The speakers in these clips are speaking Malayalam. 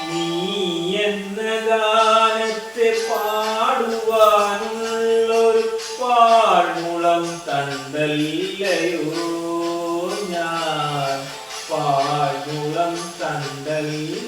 നീ എന്ന ഗാനത്തെ പാടുവാനുള്ളൊരു പാഴ്മുളം തണ്ടല്ലയോ ഞാൻ. പാഴ്മുളം തണ്ടല്ലയോ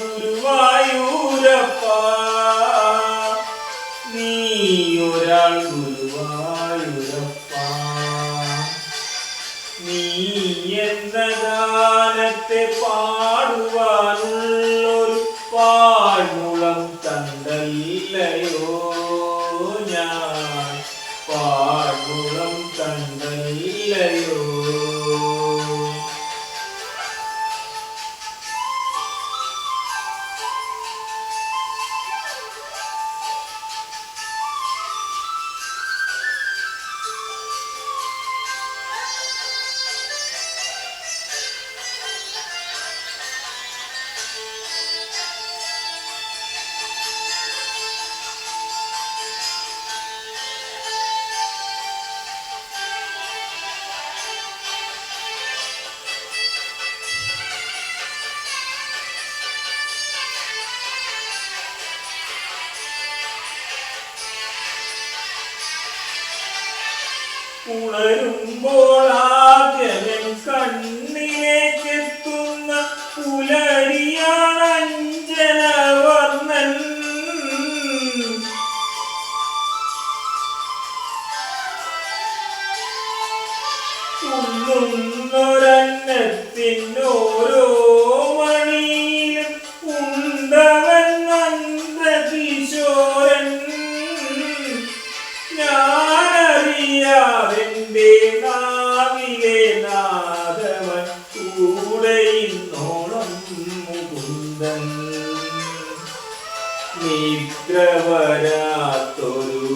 നീയൊരാൾ ഗുരുവായൂരപ്പ. നീ എന്ന ഗാനത്തെ പാടുവാനുള്ളൊരു ഉണരുമ്പോൾ ജലം കണ്ണിലേക്കെത്തുന്ന പുലരിയാണ് നാദവൻ കൂടെയിന്നോളം മുകുന്ദൻ. നിദ്ര വരാത്തൊരു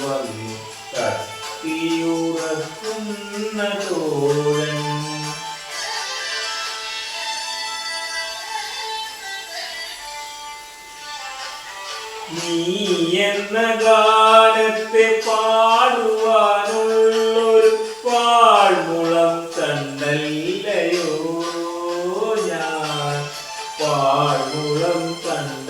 വന്നു കത്തിയുറക്കുന്ന തോഴൻ നീ എന്ന ഗാനത്തെ പാടുവാനുള്ളൊരു 二你说我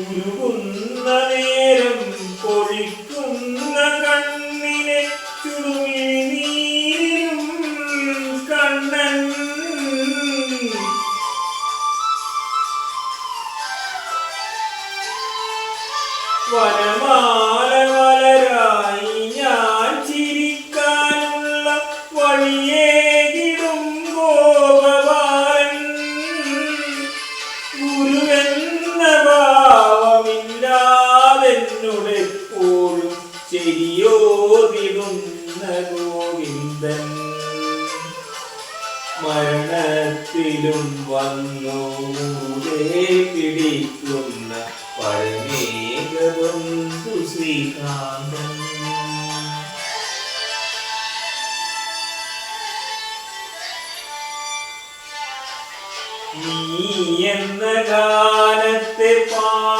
ഉരുകുന്ന നേരം പൊഴിക്കുന്ന കണ്ണിനെ ചുരുങ്ങി നീരും കണ്ണൻ. വനമാല ഗോവിന്ദൻ മരണത്തിലും വന്നു. പിടിക്കുന്ന പരമേകബന്ധു ശ്രീകാന്തൻ നീ എന്ന ഗാനത്തെ പാടുവാനുള്ളൊരു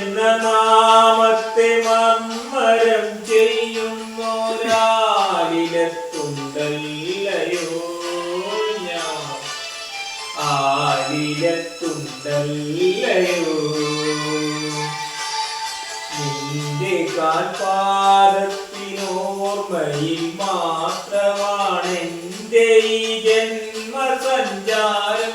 എന്ന നാമത്തെ മർമ്മരം ചെയ്യുന്നോരാലിലെത്തുണ്ടല്ലയോ ഞാൻ? ആലിലെത്തുണ്ടല്ലയോ നിന്റെ കാൽപാദത്തിനോർമ്മയിൽ മാത്രമാണ് എന്റെ ഈ ജന്മസഞ്ചാരം.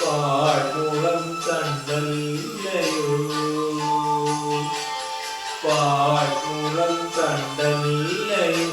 பாழ்முகம் தண்டமில்லையோ பாழ்முகம் தண்டமில்லையோ